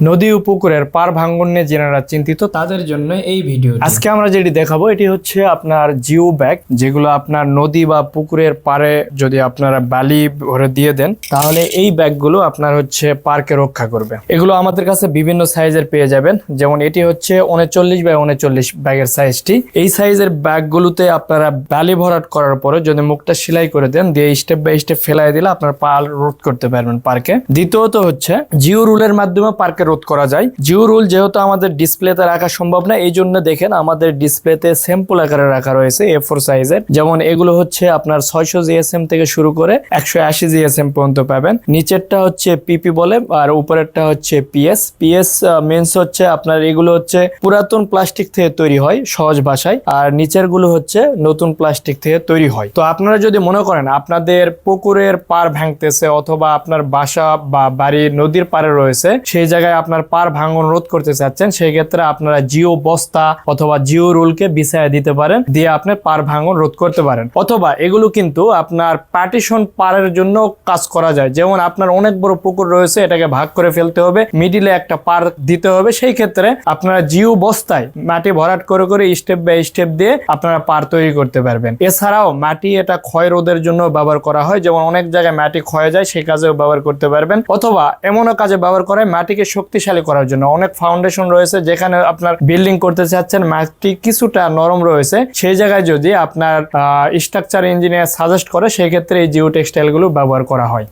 নদী ও পুকুরের পার ভাঙ্গন নিয়ে যারা চিন্তিত, তাদের জন্য এই ভিডিও আজকে আমরা যেটি দেখাবো, এটি হচ্ছে আপনার জিও ব্যাগ, যেগুলো আপনার নদী বা পুকুরের পারে যদি আপনারা বালি ভরে দিয়ে দেন, তাহলে এই ব্যাগগুলো আপনার হচ্ছে পার্কে রক্ষা করবে। এগুলো আমাদের কাছে বিভিন্ন সাইজের পেয়ে যাবেন, যেমন এটি হচ্ছে উনচল্লিশ বাই উনচল্লিশ ব্যাগের সাইজটি। এই সাইজের ব্যাগগুলোতে আপনারা বালি ভরাট করার পরে যদি মুখটা সেলাই করে দেন, দিয়ে স্টেপ বাই স্টেপ ফেলাই দিলে আপনার পা রোধ করতে পারবেন পার্কে। দ্বিতীয়ত হচ্ছে জিও রুলের মাধ্যমে পার্কে রোধ করা যায়। জিও রুল যেহেতু আমাদের ডিসপ্লেতে রাখা সম্ভব না, এই জন্য দেখেন আমাদের ডিসপ্লেতে স্যাম্পল আকারে রাখা রয়েছে এ ফোর সাইজের যেমন এগুলো হচ্ছে আপনার ছয়শো জিএসএম থেকে শুরু করে একশো আশি জিএসএম পর্যন্ত পাবেন। নিচেরটা হচ্ছে পিপি বলে, আর উপরেরটা হচ্ছে পিএস পিএস মেন্স হচ্ছে আপনার এগুলো হচ্ছে পুরাতন প্লাস্টিক থেকে তৈরি হয়, সহজ ভাষায়। আর নিচেরগুলো হচ্ছে নতুন প্লাস্টিক থেকে তৈরি হয়। তো আপনারা যদি মনে করেন আপনাদের পুকুরের পার ভাঙতেছে অথবা আপনার বাসা বা বাড়ি নদীর পারে রয়েছে, সেই জায়গায় আপনার পার ভাঙন রোধ করতে চাচ্ছেন, সেই ক্ষেত্রে আপনারা জিও বস্তা অথবা জিও রুলকে বিছায় দিতে পারেন, দিয়ে আপনি পার ভাঙন রোধ করতে পারেন। অথবা এগুলো কিন্তু আপনার পার্টিশন পারের জন্য কাজ করা যায়। যেমন আপনার অনেক বড় পুকুর রয়েছে, এটাকে ভাগ করে ফেলতে হবে, মিডিলে একটা পার দিতে হবে, সেই ক্ষেত্রে আপনারা জিও বস্তায় মাটি ভরাট করে করে স্টেপ বাই স্টেপ দিয়ে আপনারা পার তৈরি করতে পারবেন। এছাড়াও মাটি এটা ক্ষয় রোধের জন্য ব্যবহার করা হয়, যেমন অনেক জায়গায় মাটি ক্ষয় যায়, সেই কাজেও ব্যবহার করতে পারবেন। অথবা এমনও কাজে ব্যবহার করা মাটিকে শক্তিশালী করার জন্য অনেক ফাউন্ডেশন রয়েছে যেখানে আপনার বিল্ডিং করতে চাচ্ছেন, মাটি কিছুটা নরম রয়েছে। সেই জায়গায় যদি আপনার স্ট্রাকচার ইঞ্জিনিয়ার সাজেস্ট করে, সেক্ষেত্রে এই জিও টেক্সটাইলগুলো ব্যবহার করা হয়।